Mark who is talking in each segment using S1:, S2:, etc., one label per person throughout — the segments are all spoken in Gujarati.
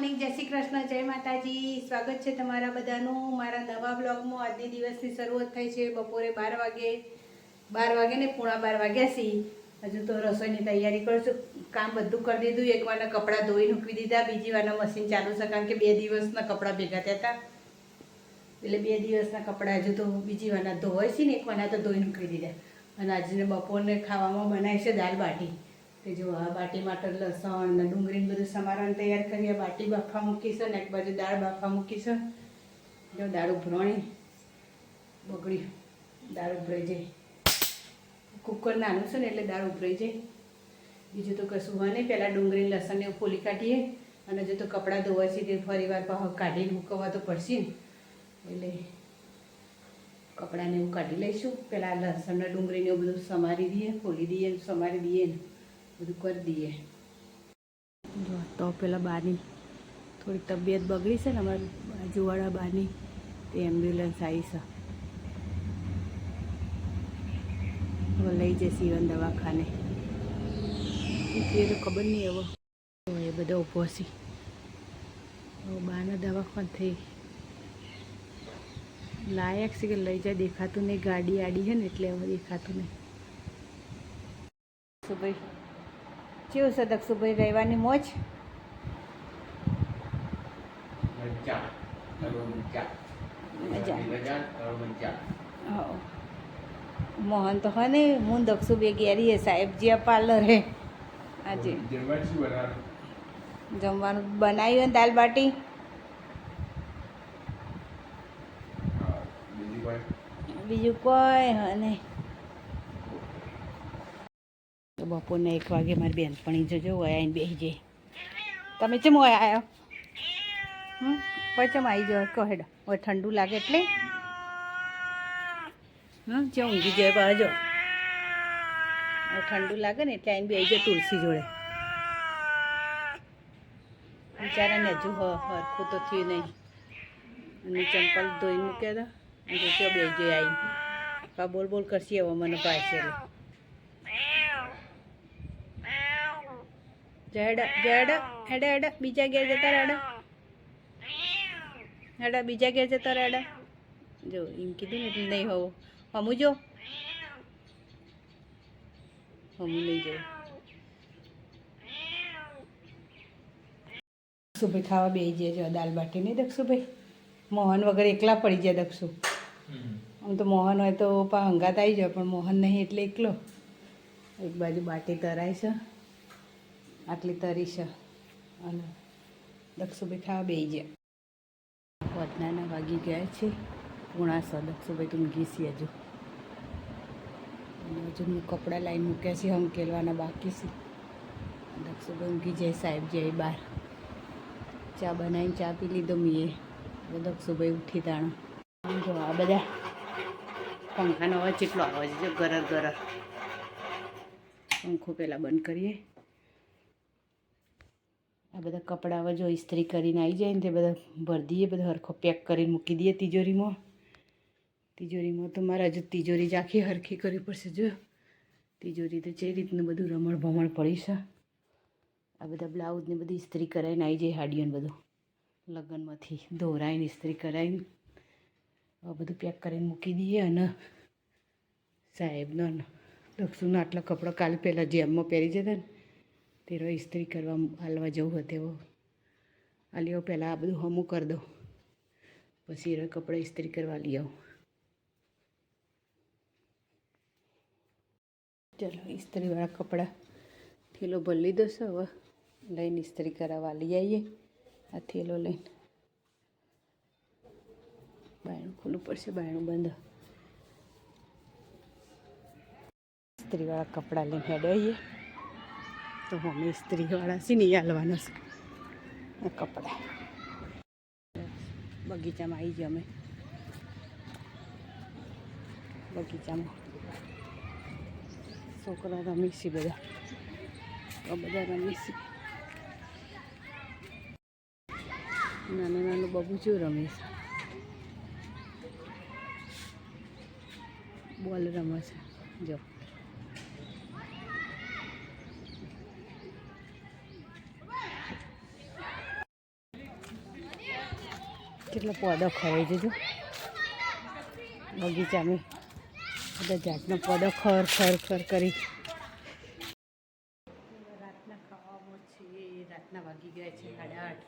S1: મોર્નિંગ, જય શ્રી કૃષ્ણ, જય માતાજી. સ્વાગત છે તમારા બધાનું મારા નવા બ્લોગમાં. આજની દિવસની શરૂઆત થઈ છે બપોરે બાર વાગે. બાર વાગે ને પૂણા બાર વાગ્યા સી. હજુ તો રસોઈની તૈયારી કરશું. કામ બધું કરી દીધું. એક વારના કપડાં ધોઈ મૂકી દીધા. બીજી વારના મશીન ચાલુ છે કારણ કે બે દિવસના કપડાં ભેગા થયા હતા. એટલે બે દિવસના કપડાં હજુ તો બીજી વારના ધોવાય છે ને એક વારના તો ધોઈ મૂકી દીધા. અને આજે બપોરને ખાવામાં બનાવી છે દાલ બાટી. તે જો આ બાટી માટે લસણ ને ડુંગળી બધું સમારવાનું તૈયાર કરીએ, બાટી બાફા મૂકી છે ને એક બાજુ દાળ બાફા મૂકી છે. જો દાળ ઉભરણી બગડ્યું દાળ ઉભરાઈ જાય. કુકર નાનું છે ને એટલે દાળ ઉભરાઈ જાય. બીજું તો કશું હોય નહીં. પહેલાં ડુંગળી લસણને એવું ફોલી કાઢીએ અને જો તો કપડાં ધોવા છે તે ફરી વાર પાછું કાઢીને મૂકવા તો પડશે. એટલે કપડાને એવું કાઢી લઈશું. પહેલાં લસણના ડુંગળીને એવું બધું સમારી દઈએ, ફોલી દઈએ, સમારી દઈએ. ને બધું કરી દઈએ. જો, તો પેલા બાની થોડી તબિયત બગડી છે ને, અમારી બાજુવાળા બાની, તે એમ્બ્યુલન્સ આવી છે. હવે લઈ જશે ઇવન દવાખાને. એ તો ખબર નહીં હવે. એ બધા ઊભો છે. બાના દવાખાને થઈ. લાયક છે કે લઈ જાય, દેખાતું નહીં, ગાડી આડી છે ને, એટલે હવે દેખાતું નહીં. સુભાઈ કેવું છે દક્ષુભાઈ રહેવાની મોજ. મોહન તો હને હું દક્ષુભાઈ બે ગેરી હે સાહેબજી આ પાર્લરે આજે. જમવાનું બનાવ્યું? ને દાલ બાટી? બીજું કોઈ? હા નહીં તો બપોરના એક વાગે મારી બેનપણી જોજો હોય આવીને બેસી જાય. તમે ચમ આવ્યો હમ? પછી ચમ આવી જાવ કહો હેડો. હવે ઠંડુ લાગે એટલે? હમ? જે ઊંઘી જાય બાજો જો. ઠંડુ લાગે ને એટલે આવીને બેસી જાય તુલસી જોડે. બિચારાને હજુ હરખું તો થયું નહીં. અને ચંપલ ધોઈ મૂક્યા હતા. અને જો બે જઈ આવી બોલ બોલ કરશે હવે મને પાછે જડ જડ હેડા હેડા બીજા ઘેર જતા રેડા હેડા બીજા ઘેર જતા રેડા જો એમ કીધું ને એટલે નહીં હોવું. હમું જો. હમું નહીં જો દક્ષુભાઈ ખાવા બે જાય જો દાલ બાટી નહીં દક્ષુભાઈ? મોહન વગર એકલા પડી જાય દક્ષુ. આમ તો મોહન હોય તો પા હંગાત આવી જાય પણ મોહન નહીં એટલે એકલો. એક બાજુ બાટી તરાય છે. આટલી તરી છે. અને દક્ષુભાઈ ખાવા બે ગયા. વધનાના વાગી ગયા છે. પૂણા સ દક્ષુભાઈ તો ઘીસી હજુ હજુ હું કપડાં લાવીને મૂક્યા છે, હંકેલવાના બાકી છે. દક્ષુભાઈ ઊંઘી જાય સાહેબ, જાય બહાર ચા બનાવીને ચા પી લીધો મીએ દક્ષુભાઈ ઉઠી તાણો. જો આ બધા પંખાનો અવાજ કેટલો આવે છે ગરર ગરર. પંખો પહેલાં બંધ કરીએ. આ બધા કપડાં જો ઇસ્ત્રી કરીને આવી જાય ને તે બધા ભરી દઈએ, બધા હરખો પેક કરીને મૂકી દઈએ તિજોરીમાં. તિજોરીમાં તો મારે હજુ તિજોરી જ આખી હરખી કરવી પડશે, જો. તિજોરી તો જે રીતનું બધું રમણ ભમણ પડી છે. આ બધા બ્લાઉઝને બધી ઇસ્ત્રી કરાવીને આવી જાય હાડીઓને બધું. લગ્નમાંથી દોરાઈને ઇસ્ત્રી કરાવીને આ બધું પેક કરીને મૂકી દઈએ અને સાહેબનો ને દક્ષુના આટલા કપડાં કાલે પહેલાં જેમમાં પહેરી જતા ને. તેરો ઇસ્ત્રી કરવા હાલવા જવું હોય તેવો. આલ્યો પહેલાં આ બધું હમું કરી દો. પછી એના કપડાં ઇસ્ત્રી કરવા લઈ આવું. ચલો ઇસ્ત્રીવાળા કપડાં થેલો ભરી છે હવે. લઈને ઇસ્ત્રી કરાવવા લઈ આવીએ આ થેલો લઈને. બાયણું ખુલ્લું પડશે, બાયણું બંધ. ઇસ્ત્રીવાળા કપડાં લઈને હેડાઈએ તો અમે મિસ્ત્રીવાળા છે નહીં હાલવાનો છે. કપડાં. બગીચામાં આવી ગયા અમે. બગીચામાં. છોકરા રમી છે બધા. તો બધા રમી છે. નાનું નાનું બબુચું રમે છે. બોલ રમે છે. જો. કેટલો પોદો ખવાઈ જજો. બગીચામાં બધા જાતનો પોદો ખર ખર ખર કરી. રાતના વાગી ગયા છે સાડા આઠ.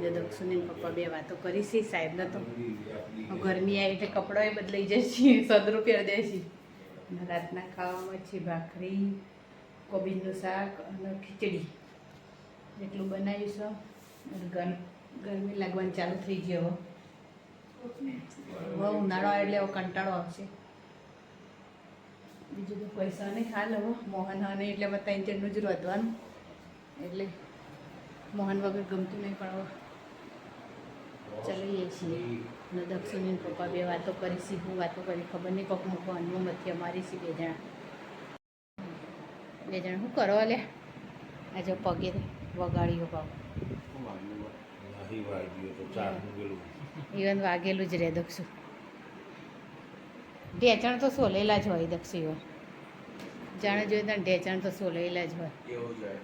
S1: જે પપ્પા બે વાતો કરી છે તો. ગરમી આવી એટલે કપડાં બદલાઈ જાય છે સદરું પહેરી દે રાતના ખાવામાં છે ભાખરી, કોબીજનું શાક અને ખીચડી. જેટલું બનાવ્યું છે, અને ગરમી લાગવાની ચાલુ થઈ ગઈ હવે. હવે ઉનાળો એટલે હવે કંટાળો આવશે. બીજું તો પૈસા નહીં હાલ હવે. મોહન હા નહીં એટલે બધા ઇન્ટરનું જ વધવાનું એટલે મોહન વગર ગમતું નહીં પણ હવે ચલીએ છીએ. અને દક્ષિણી પપ્પા બે વાતો કરીશી, હું વાતો કરી ખબર નહીં કોક મૂકો અન્નું મધ્ય મારી છે બે જણા. બે જણા શું કરો લે આજે પગે વગાડ્યો ભાવ ઇવન વાગેલું જ રહે દક્ષુ. ઢેચણ તો સોલેલા જ હોય દક્ષુ ઇવન જાણે જોઈએ તો ઢેચણ તો સોલેલા જ હોય.
S2: એવું જાય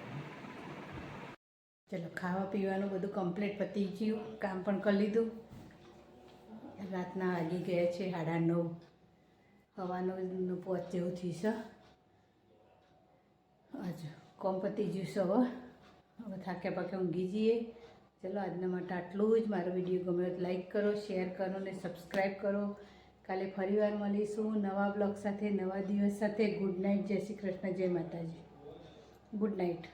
S1: ચલો ખાવા પીવાનું બધું કમ્પ્લીટ પતી ગયું. કામ પણ કરી લીધું. રાતના વાગી ગયા છે સાડા નવ. હવાનું પોચ જેવું થયું છે હજુ કોમ પતી ગયું છે હવે. હવે થાકે પાકે ઊંઘી જઈએ. ચલો, આજના માટે આટલું જ. મારો વીડિયો ગમ્યો તો લાઈક કરો શેર કરો અને સબસ્ક્રાઈબ કરો. કાલે ફરીવાર મળીશું નવા બ્લોગ સાથે, નવા દિવસ સાથે. ગુડ નાઇટ જય શ્રી કૃષ્ણ, જય માતાજી. Good night